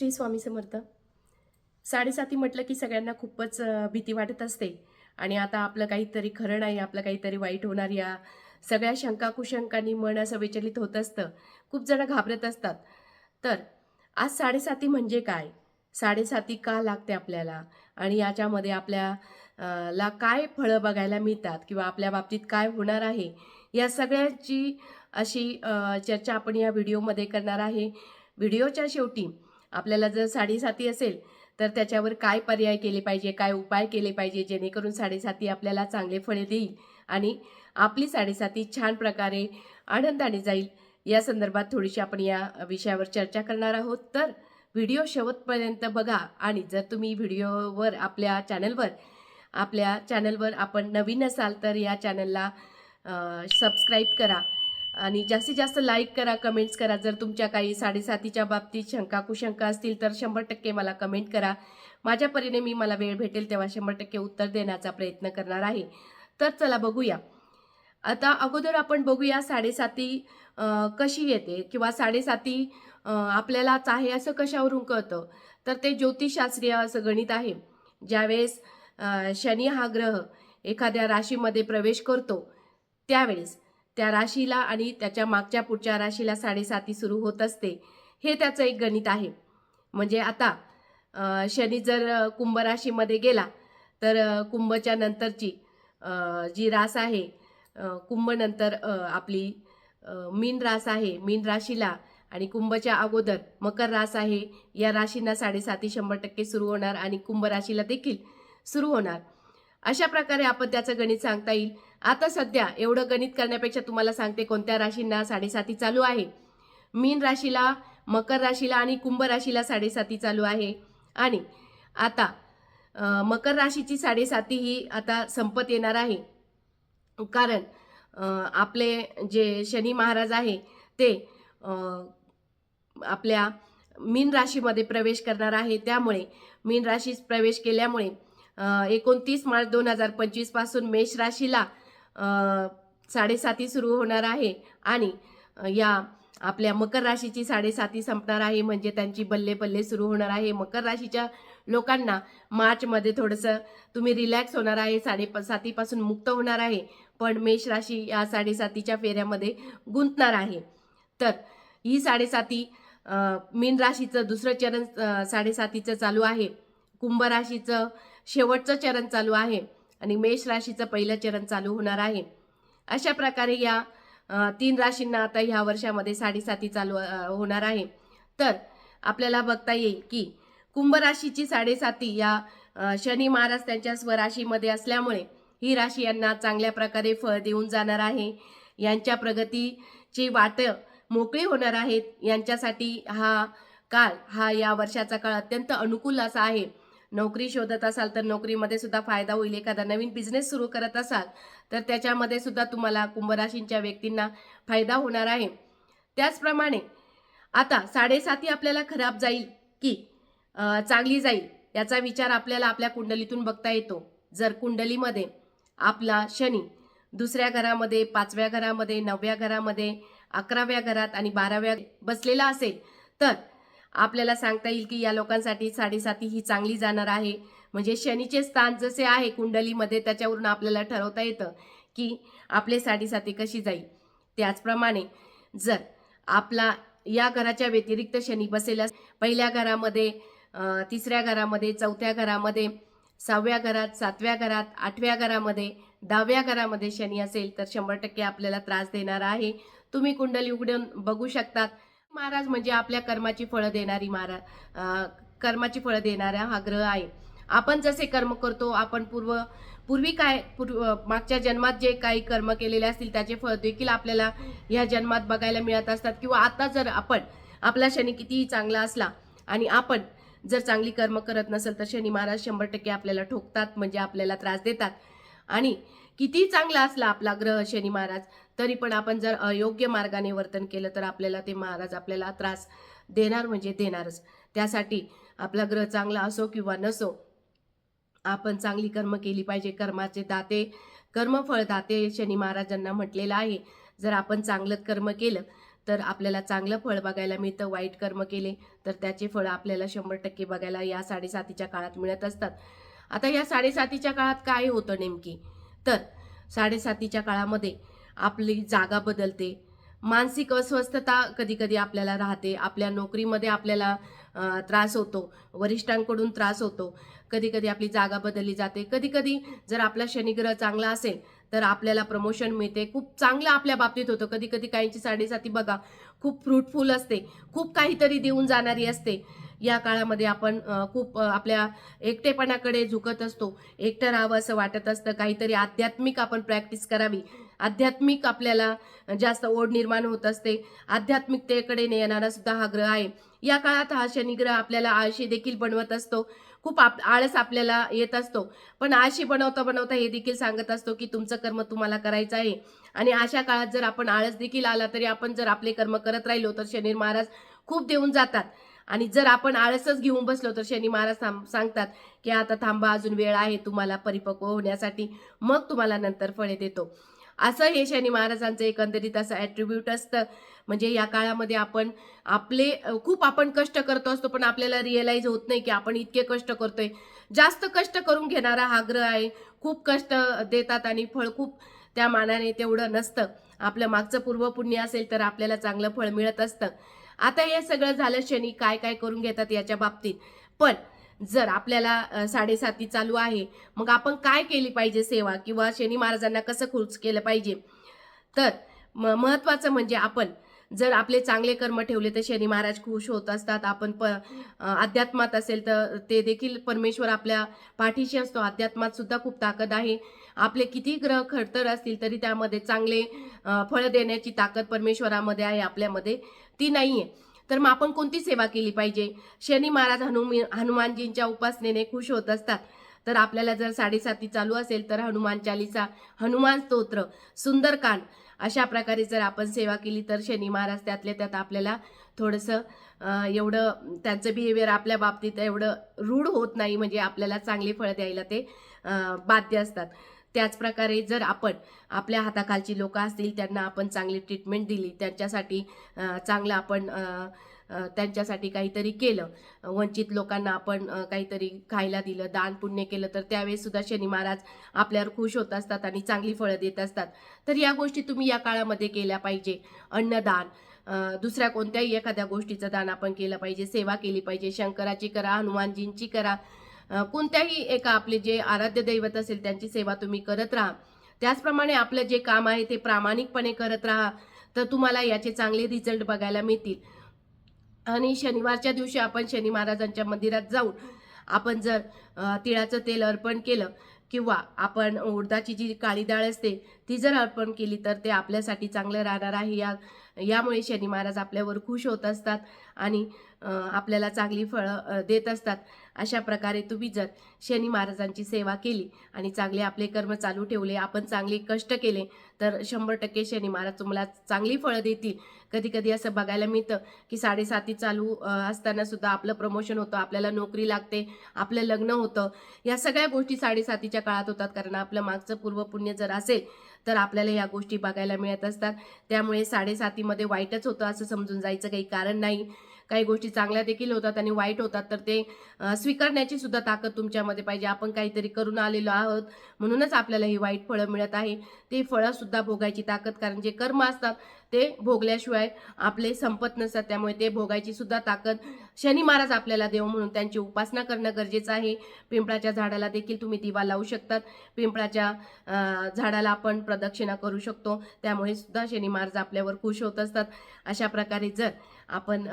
श्री स्वामी समर्थ. साडेसाती म्हटलं की सगळ्यांना खूपच भीती वाटत असते. आणि आता आपलं काहीतरी खरं नाही आपलं काहीतरी वाईट होणार या सगळ्या शंका कुशंकांनी मन असं विचलित होत असतं. खूप जण घाबरत असतात. तर आज साडेसाती म्हणजे काय? साडेसाती का लागते आपल्याला? आणि याच्यामध्ये आपल्या ला काय फळं बघायला मिळतात? किंवा आपल्या बाबतीत काय होणार आहे? या सगळ्याची अशी चर्चा आपण या व्हिडिओमध्ये करणार आहे. व्हिडिओच्या शेवटी आपल्याला जर साडेसाती असेल तर त्याच्यावर काय पर्याय केले पाहिजे काय उपाय केले पाहिजे जेणेकरून साडेसाती आपल्याला चांगले फळे देईल आणि आपली साडेसाती छान प्रकारे आनंदाने जाईल. या संदर्भात थोडीशी आपण या विषयावर चर्चा करणार आहोत. तर व्हिडिओ शेवटपर्यंत बघा आणि जर तुम्ही व्हिडिओवर आपल्या चॅनलवर आपल्या चॅनलवर आपण नवीन असाल तर या चॅनलला सबस्क्राईब करा. आणि जास्तीत जास्त लाईक करा कमेंट्स करा. जर तुमच्या काही साडेसातीच्या बाबतीत शंका कुशंका असतील तर शंभर टक्के मला कमेंट करा. माझ्या परीने मी मला वेळ भेटेल तेव्हा शंभर टक्के उत्तर देण्याचा प्रयत्न करणार आहे. तर चला बघूया. आता अगोदर आपण बघूया साडेसाती कशी येते किंवा साडेसाती आपल्यालाच आहे असं कशावरून कळतं? तर ते ज्योतिषशास्त्रीय असं गणित आहे. ज्यावेळेस शनी हा ग्रह एखाद्या राशीमध्ये प्रवेश करतो त्यावेळेस त्या राशीला आणि त्याच्या मागच्या पुढच्या राशीला साडेसाती सुरू होत असते. हे त्याचं एक गणित आहे. म्हणजे आता शनी जर कुंभ राशीमध्ये गेला तर कुंभच्या नंतरची जी रास आहे कुंभनंतर आपली मीन रास आहे मीन राशीला आणि कुंभच्या अगोदर मकर रास आहे या राशींना साडेसाती शंभर टक्के सुरू होणार आणि कुंभ राशीला देखील सुरू होणार. अशा प्रकारे आपण त्याचं गणित सांगता येईल. आता सध्या एवढं गणित करण्यापेक्षा तुम्हाला सांगते कोणत्या राशींना साडेसाती चालू आहे. मीन राशीला मकर राशीला आणि कुंभ राशीला साडेसाती चालू आहे. आणि आता मकर राशीची साडेसाती ही आता संपत येणार आहे. कारण आपले जे शनी महाराज आहे ते आपल्या मीन राशीमध्ये प्रवेश करणार आहे. त्यामुळे मीन राशीत प्रवेश केल्यामुळे एकोणतीस मार्च दोन हजार पंचवीसपासून मेष राशीला साडेसाती सुरू होणार आहे आणि या आपल्या मकर राशीची साडेसाती संपणार आहे म्हणजे त्यांची बल्ले बल्ले सुरू होणार आहे. मकर राशीच्या लोकांना मार्चमध्ये थोडंसं तुम्ही रिलॅक्स होणार आहे साडे सातीपासून मुक्त होणार आहे पण मेष राशी या साडेसातीच्या फेऱ्यामध्ये गुंतणार आहे. तर ही साडेसाती मीन राशीचं दुसरं चरण साडेसातीचं चालू आहे. कुंभ राशीचं शेवटचं चरण चालू आहे आणि मेष राशीचं पहिलं चरण चालू होणार आहे. अशा प्रकारे या तीन राशींना आता ह्या वर्षामध्ये साडेसाती चालू होणार आहे. तर आपल्याला बघता येईल की कुंभ राशीची साडेसाती या शनी महाराज त्यांच्या स्वराशीमध्ये असल्यामुळे ही राशी यांना चांगल्या प्रकारे फळ देऊन जाणार आहे. यांच्या प्रगतीची वाट मोकळी होणार आहेत. यांच्यासाठी हा काळ हा या वर्षाचा काळ अत्यंत अनुकूल असा आहे. नोकरी शोधत असाल तर नोकरीमध्ये सुद्धा फायदा होईल. एखादा नवीन बिझनेस सुरू करत असाल तर त्याच्यामध्ये सुद्धा तुम्हाला कुंभराशींच्या व्यक्तींना फायदा होणार आहे. त्याचप्रमाणे आता साडेसाती आपल्याला खराब जाईल की चांगली जाईल याचा विचार आपल्याला आपल्या कुंडलीतून बघता येतो. जर कुंडलीमध्ये आपला शनी दुसऱ्या घरामध्ये पाचव्या घरामध्ये नवव्या घरामध्ये अकराव्या घरात आणि बाराव्या बसलेला असेल तर आपल्याला सांगता येईल की या लोकांसाठी साडेसाती ही चांगली जाणार आहे. म्हणजे शनीचे स्थान जसे आहे कुंडलीमध्ये त्याच्यावरून आपल्याला ठरवता येतं की आपले साडेसाती कशी जाईल. त्याचप्रमाणे जर आपला या घराच्या व्यतिरिक्त शनी बसेल पहिल्या घरामध्ये तिसऱ्या घरामध्ये चौथ्या घरामध्ये सहाव्या घरात सातव्या घरात आठव्या घरामध्ये दहाव्या घरामध्ये शनी असेल तर शंभर टक्के आपल्याला त्रास देणार आहे. तुम्ही कुंडली उघडून बघू शकतात. महाराज म्हणजे आपल्या कर्माची फळं देणारी महाराज कर्माची फळं देणारा हा ग्रह आहे. आपण जसे कर्म करतो आपण पूर्व पूर्वी काय पूर्व मागच्या जन्मात जे काही कर्म केलेले असतील त्याचे फळ देखील आपल्याला ह्या जन्मात बघायला मिळत असतात. किंवा आता जर आपण आपला शनी कितीही चांगला असला आणि आपण जर चांगली कर्म करत नसेल तर शनी महाराज शंभर टक्के आपल्याला ठोकतात म्हणजे आपल्याला त्रास देतात. आणि किती चांगला असला आपला ग्रह शनी महाराज तरी पण आपण जर अयोग्य मार्गाने वर्तन केलं तर आपल्याला ते महाराज आपल्याला त्रास देणार म्हणजे देणारच. त्यासाठी आपला ग्रह चांगला असो किंवा नसो आपण चांगली कर्म केली पाहिजे. कर्माचे दाते कर्मफळ दाते शनी महाराजांना म्हटलेलं आहे. जर आपण चांगलं कर्म केलं तर आपल्याला चांगलं फळ बघायला मिळतं वाईट कर्म केले तर त्याचे फळ आपल्याला शंभर टक्के बघायला या साडेसातीच्या काळात मिळत असतात. आता या साडेसातीच्या काळात काय होतं नेमकी? तर साडेसातीच्या काळामध्ये आपली जागा बदलते. मानसिक अस्वस्थता कधीकधी आपल्याला राहते. आपल्या नोकरीमध्ये आपल्याला त्रास होतो. वरिष्ठांकडून त्रास होतो. कधीकधी आपली जागा बदलली जाते. कधीकधी जर आपला शनिग्रह चांगला असेल तर आपल्याला प्रमोशन मिळते. खूप चांगलं आपल्या बाबतीत होतं. कधी कधी काहींची साडेसाती बघा खूप फ्रुटफुल असते. खूप काहीतरी देऊन जाणारी असते. या काळामध्ये आपण खूप आपल्या एकटेपणाकडे झुकत असतो. एकटं राहावं असं वाटत असतं. काहीतरी आध्यात्मिक आपण प्रॅक्टिस करावी. आध्यात्मिक आपल्याला जास्त ओढ निर्माण होत असते. आध्यात्मिकतेकडे नेणारा सुद्धा हा ग्रह आहे. या काळात हा शनिग्रह आपल्याला आळशी देखील बनवत असतो. खूप आप आळस आपल्याला येत असतो. पण आळशी बनवता बनवता हे देखील सांगत असतो की तुमचं कर्म तुम्हाला करायचं आहे. आणि अशा काळात जर आपण आळस देखील आला तरी आपण जर आपले कर्म करत राहिलो तर शनी महाराज खूप देऊन जातात. आणि जर आपण आळसच घेऊन बसलो तर शनी महाराज थांब- सांगतात की आता थांबा अजून वेळ आहे तुम्हाला परिपक्व होण्यासाठी. मग तुम्हाला नंतर फळे देतो. असं हे शनी महाराजांचं एकंदरीत असं ॲट्रिब्यूट असतं. म्हणजे या काळामध्ये आपण आपले खूप आपण कष्ट करतो असतो पण आपल्याला रिअलाईज होत नाही की आपण इतके कष्ट करतोय. जास्त कष्ट करून घेणारा हा ग्रह आहे. खूप कष्ट देतात आणि फळ खूप त्या मानाने तेवढं नसतं. आपलं मागचं पूर्वपुण्य असेल तर आपल्याला चांगलं फळ मिळत असतं. आता हे सगळं झालं शनी काय काय करून घेतात याच्या बाबतीत. पण जर आपल्याला साडेसाती चालू आहे मग आपण काय केली पाहिजे सेवा? किंवा शनी महाराजांना कसं खुश केलं पाहिजे? तर म महत्त्वाचं म्हणजे आपण जर आपले चांगले कर्म ठेवले तर शनी महाराज खुश होत असतात. आपण प अध्यात्मात असेल तर ते देखील परमेश्वर आपल्या पाठीशी असतो. अध्यात्मात सुद्धा खूप ताकद आहे. आपले किती ग्रह खडतर असतील तरी त्यामध्ये चांगले फळ देण्याची ताकद परमेश्वरामध्ये आहे आपल्यामध्ये. ती नाही आहे तर मग आपण कोणती सेवा केली पाहिजे? शनी महाराज हनुमी हनुमानजींच्या उपासनेने खुश होत असतात. तर आपल्याला जर साडेसाती चालू असेल तर हनुमान चालिसा हनुमान स्तोत्र सुंदरकांड अशा प्रकारे जर आपण सेवा केली तर शनी महाराज त्यातल्या त्यात आपल्याला थोडंसं एवढं त्यांचं बिहेवियर आपल्या बाबतीत एवढं रूढ होत नाही. म्हणजे आपल्याला चांगली फळं द्यायला ते बाध्य असतात. त्याचप्रकारे जर आपण आपल्या हाताखालची लोक असतील त्यांना आपण चांगली ट्रीटमेंट दिली त्यांच्यासाठी चांगलं आपण त्यांच्यासाठी काहीतरी केलं वंचित लोकांना आपण काहीतरी खायला दिलं दान पुण्य केलं तर त्यावेळेस सुद्धा शनी महाराज आपल्यावर खुश होत असतात आणि चांगली फळं देत असतात. तर या गोष्टी तुम्ही या काळामध्ये केल्या पाहिजे. अन्नदान दुसऱ्या कोणत्याही एखाद्या गोष्टीचं दान आपण केलं पाहिजे सेवा केली पाहिजे शंकराची करा हनुमानजींची करा कोणत्याही एका आपले जे आराध्य दैवत असेल त्यांची सेवा तुम्ही करत राहा. त्याचप्रमाणे आपलं जे काम आहे ते प्रामाणिकपणे करत राहा तर तुम्हाला याचे चांगले रिझल्ट बघायला मिळतील. आणि शनिवारच्या दिवशी आपण शनी महाराजांच्या मंदिरात जाऊन आपण जर तिळाचं तेल अर्पण केलं किंवा आपण उडदाची जी काळी डाळ असते ती जर अर्पण केली तर ते आपल्यासाठी चांगलं राहणार आहे. या यामुळे शनी महाराज आपल्यावर खुश होत असतात आणि आपल्याला चांगली फळं देत असतात. अशा प्रकारे तुम्ही जर शनी महाराजांची सेवा केली आणि चांगले आपले कर्म चालू ठेवले आपण चांगले कष्ट केले तर शंभर टक्के शनी महाराज तुम्हाला चांगली फळं देतील. कधी कधी असं बघायला मिळतं की साडेसाती चालू असताना सुद्धा आपलं प्रमोशन होतं आपल्याला नोकरी लागते आपलं लग्न होतं. या सगळ्या गोष्टी साडेसातीच्या काळात होतात कारण आपलं मागचं पूर्वपुण्य जर असेल तर आपल्याला या गोष्टी बघायला मिळत असतात. त्यामुळे साडेसातीमध्ये वाईटच होतं असं समजून जायचं काही कारण नाही. काही गोष्टी चांगल्या देखील होतात आणि वाईट होतात. तर ते स्वीकारण्याची सुद्धा ताकद तुमच्यामध्ये पाहिजे. आपण काहीतरी करून आलेलो आहोत. म्हणूनच आपल्याला ही वाईट फळं मिळत आहे. ते फळंसुद्धा भोगायची ताकद कारण जे कर्म असतात ते भोगल्याशिवाय आपले संपत नसतात. त्यामुळे ते भोगायची सुद्धा ताकद शनी महाराज आपल्याला देव म्हणून त्यांची उपासना करणं गरजेचं आहे. पिंपळाच्या झाडाला देखील तुम्ही दिवा लावू शकतात. पिंपळाच्या झाडाला आपण प्रदक्षिणा करू शकतो. त्यामुळे सुद्धा शनी महाराज आपल्यावर खुश होत असतात. अशा प्रकारे जर आपण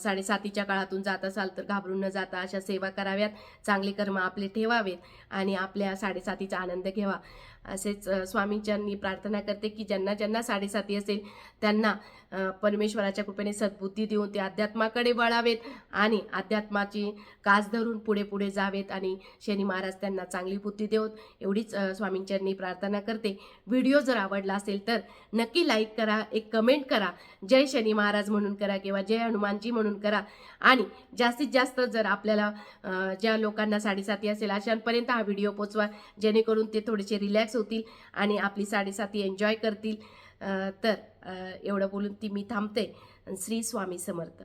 साडेसातीच्या काळातून जात असाल तर घाबरून न जाता अशा सेवा कराव्यात. चांगले कर्म आपले ठेवावेत आणि आपल्या साडेसातीचा आनंद घ्यावा. असेच स्वामींच्यांनी प्रार्थना करते की ज्यांना ज्यांना साडेसाती असेल त्यांना परमेश्वराच्या कृपेने सद्बुद्धी देऊन ते अध्यात्माकडे वळावेत आणि अध्यात्माची कास धरून पुढे पुढे जावेत आणि शनी महाराज त्यांना चांगली बुद्धी देऊत एवढीच स्वामींच्यांनी प्रार्थना करते. व्हिडिओ जर आवडला असेल तर नक्की लाईक करा एक कमेंट करा. जय शनी महाराज म्हणून करा किंवा जय हनुमानजी म्हणून करा. आणि जास्तीत जास्त जर आपल्याला ज्या लोकांना साडेसाती असेल अशांपर्यंत हा व्हिडिओ पोचवा जेणेकरून ते थोडेसे रिलॅक्स होतील आणि आपली साडेसाती एन्जॉय करतील. तर एवढं बोलून ती मी थांबते. श्री स्वामी समर्थ.